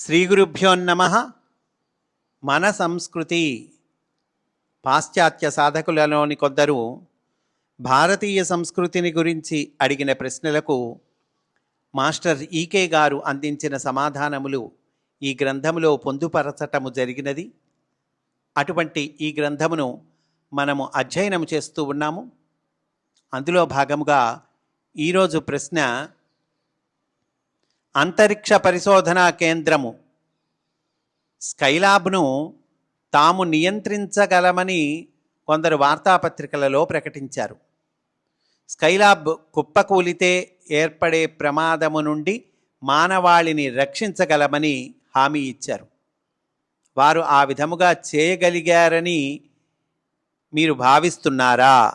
శ్రీ గురుభ్యోన్నమ మన సంస్కృతి పాశ్చాత్య సాధకులలోని కొందరు భారతీయ సంస్కృతిని గురించి అడిగిన ప్రశ్నలకు మాస్టర్ ఈకే గారు అందించిన సమాధానములు ఈ గ్రంథములో పొందుపరచటము జరిగినది. అటువంటి ఈ గ్రంథమును మనము అధ్యయనం చేస్తూ ఉన్నాము. అందులో భాగముగా ఈరోజు ప్రశ్న అంతరిక్ష పరిశోధనా కేంద్రము. స్కైలాబ్ను తాము నియంత్రించగలమని కొందరు వార్తాపత్రికలలో ప్రకటించారు. స్కైలాబ్ కుప్పకూలితే ఏర్పడే ప్రమాదము నుండి మానవాళిని రక్షించగలమని హామీ ఇచ్చారు. వారు ఆ విధముగా చేయగలిగారని మీరు భావిస్తున్నారా?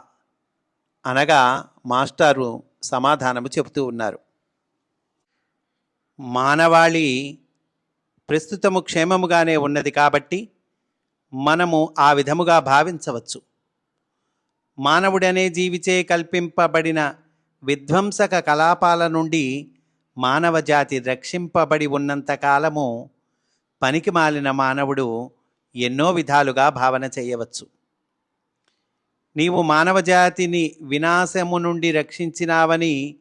అనగా మాస్టారు సమాధానము చెబుతూ ఉన్నారు. మానవాళి ప్రస్తుతము క్షేమముగానే ఉన్నది కాబట్టి మనము ఆ విధముగా భావించవచ్చు. మానవుడనే జీవిచే కల్పింపబడిన విధ్వంసక కలాపాల నుండి మానవ జాతి రక్షింపబడి ఉన్నంతకాలము పనికి మాలిన మానవుడు ఎన్నో విధాలుగా భావన చేయవచ్చు. నీవు మానవ జాతిని వినాశము నుండి రక్షించినావని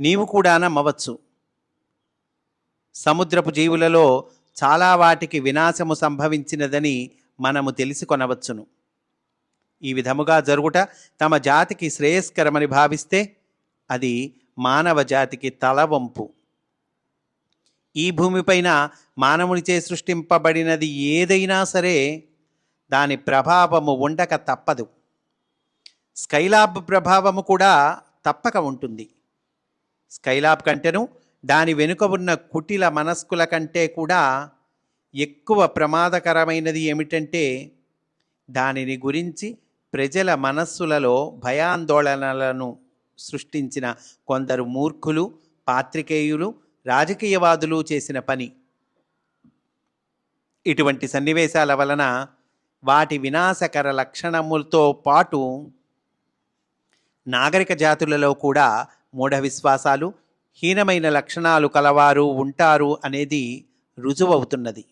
నీవు కూడా నమ్మవచ్చు. సముద్రపు జీవులలో చాలా వాటికి వినాశము సంభవించినదని మనము తెలిసి కొనవచ్చును ఈ విధముగా జరుగుట తమ జాతికి శ్రేయస్కరమని భావిస్తే అది మానవ జాతికి తలవంపు. ఈ భూమిపైన మానవునిచే సృష్టింపబడినది ఏదైనా సరే దాని ప్రభావము ఉండక తప్పదు. స్కైలాబ్ ప్రభావము కూడా తప్పక ఉంటుంది. స్కైలాబ్ కంటేను దాని వెనుక ఉన్న కుటిల మనస్కుల కంటే కూడా ఎక్కువ ప్రమాదకరమైనది ఏమిటంటే దానిని గురించి ప్రజల మనస్సులలో భయాందోళనలను సృష్టించిన కొందరు మూర్ఖులు పాత్రికేయులు రాజకీయవాదులు చేసిన పని. ఇటువంటి సన్నివేశాల వలన వాటి వినాశకర లక్షణములతో పాటు నాగరిక జాతులలో కూడా మూఢ విశ్వాసాలు హీనమైన లక్షణాలు కలవారు ఉంటారు అనేది రుజువవుతున్నది.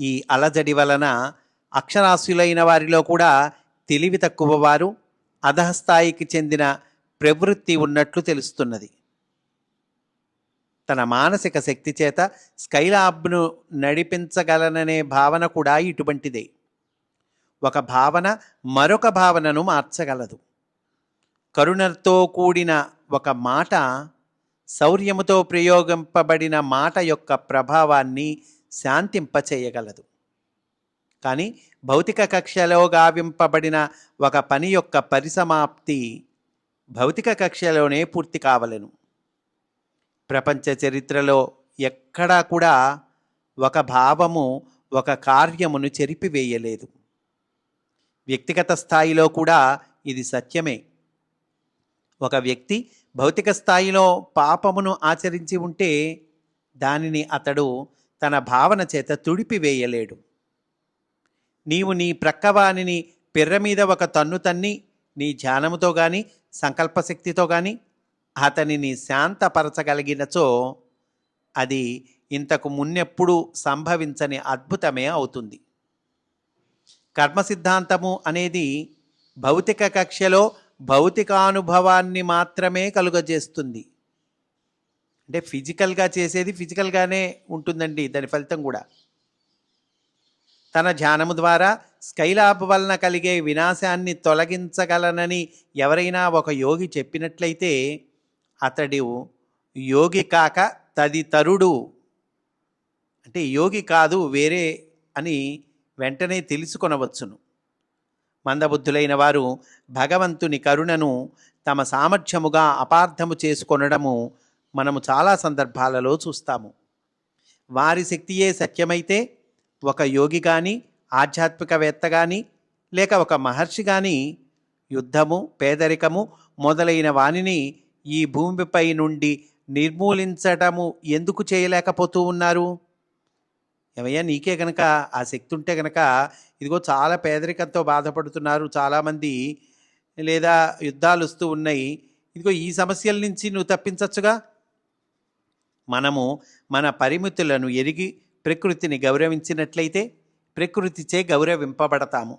ఈ అలజడి వలన అక్షరాస్యులైన వారిలో కూడా తెలివి తక్కువ వారు అధహస్థాయికి చెందిన ప్రవృత్తి ఉన్నట్లు తెలుస్తున్నది. తన మానసిక శక్తి చేత స్కైలాబ్ను నడిపించగలననే భావన కూడా ఇటువంటిదే. ఒక భావన మరొక భావనను మార్చగలదు. కరుణతో కూడిన ఒక మాట శౌర్యముతో ప్రయోగింపబడిన మాట యొక్క ప్రభావాన్ని శాంతింపచేయగలదు. కానీ భౌతిక కక్షలో గావింపబడిన ఒక పని యొక్క పరిసమాప్తి భౌతిక కక్షలోనే పూర్తి కావలను. ప్రపంచ చరిత్రలో ఎక్కడా కూడా ఒక భావము ఒక కార్యమును చెరిపివేయలేదు. వ్యక్తిగత స్థాయిలో కూడా ఇది సత్యమే. ఒక వ్యక్తి భౌతిక స్థాయిలో పాపమును ఆచరించి ఉంటే దానిని అతడు తన భావన చేత తుడిపివేయలేడు. నీవు నీ ప్రక్కవానిని పిర్ర మీద ఒక తన్ను తన్ని నీ ధ్యానముతో గాని సంకల్పశక్తితో గాని అతనిని శాంతపరచగలిగినచో అది ఇంతకు మున్నెప్పుడూ సంభవించని అద్భుతమే అవుతుంది. కర్మ సిద్ధాంతము అనేది భౌతిక కక్షలో భౌతికానుభవాన్ని మాత్రమే కలుగజేస్తుంది. అంటే ఫిజికల్గా చేసేది ఫిజికల్గానే ఉంటుందండి దాని ఫలితం కూడా. తన ధ్యానము ద్వారా స్కైలాబ్ వలన కలిగే వినాశాన్ని తొలగించగలనని ఎవరైనా ఒక యోగి చెప్పినట్లయితే అతడు యోగి కాక తదితరుడు అంటే యోగి కాదు వేరే అని వెంటనే తెలుసుకొనవచ్చును. మందబుద్ధులైన వారు భగవంతుని కరుణను తమ సామర్థ్యముగా అపార్థము చేసుకొనడము మనము చాలా సందర్భాలలో చూస్తాము. వారి శక్తియే సత్యమైతే ఒక యోగి కానీ ఆధ్యాత్మికవేత్త కానీ లేక ఒక మహర్షి కానీ యుద్ధము పేదరికము మొదలైన వానిని ఈ భూమిపై నుండి నిర్మూలించటము ఎందుకు చేయలేకపోతూ ఉన్నారు? ఏమయ్యా నీకే గనక ఆ శక్తి ఉంటే గనక ఇదిగో చాలా పేదరికంతో బాధపడుతున్నారు చాలామంది లేదా యుద్ధాలు వస్తూ ఉన్నాయి. ఇదిగో ఈ సమస్యల నుంచి నువ్వు తప్పించవచ్చుగా మనము మన పరిమితులను ఎరిగి ప్రకృతిని గౌరవించినట్లయితే ప్రకృతిచే గౌరవింపబడతాము.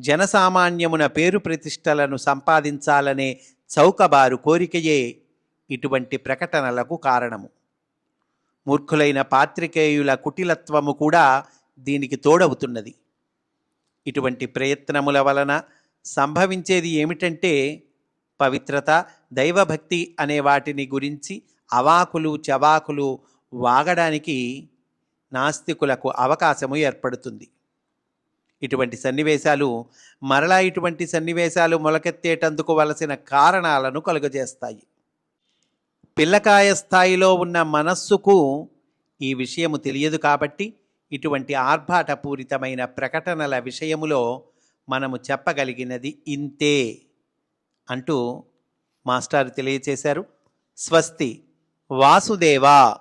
జనసామాన్యమున పేరు ప్రతిష్టలను సంపాదించాలనే చౌకబారు కోరికయే ఇటువంటి ప్రకటనలకు కారణము. మూర్ఖులైన పాత్రికేయుల కుటిలత్వము కూడా దీనికి తోడవుతున్నది. ఇటువంటి ప్రయత్నముల వలన సంభవించేది ఏమిటంటే పవిత్రత దైవభక్తి అనే వాటిని గురించి అవాకులు చవాకులు వాగడానికి నాస్తికులకు అవకాశము ఏర్పడుతుంది. ఇటువంటి సన్నివేశాలు మరలా ఇటువంటి సన్నివేశాలు మొలకెత్తేటందుకు వలసిన కారణాలను కలుగజేస్తాయి. పిల్లకాయ స్థాయిలో ఉన్న మనస్సుకు ఈ విషయము తెలియదు కాబట్టి ఇటువంటి ఆర్భాటపూరితమైన ప్రకటనల విషయములో మనము చెప్పగలిగినది ఇంతే అంటూ మాస్టారు తెలియచేశారు. స్వస్తి వాసుదేవా!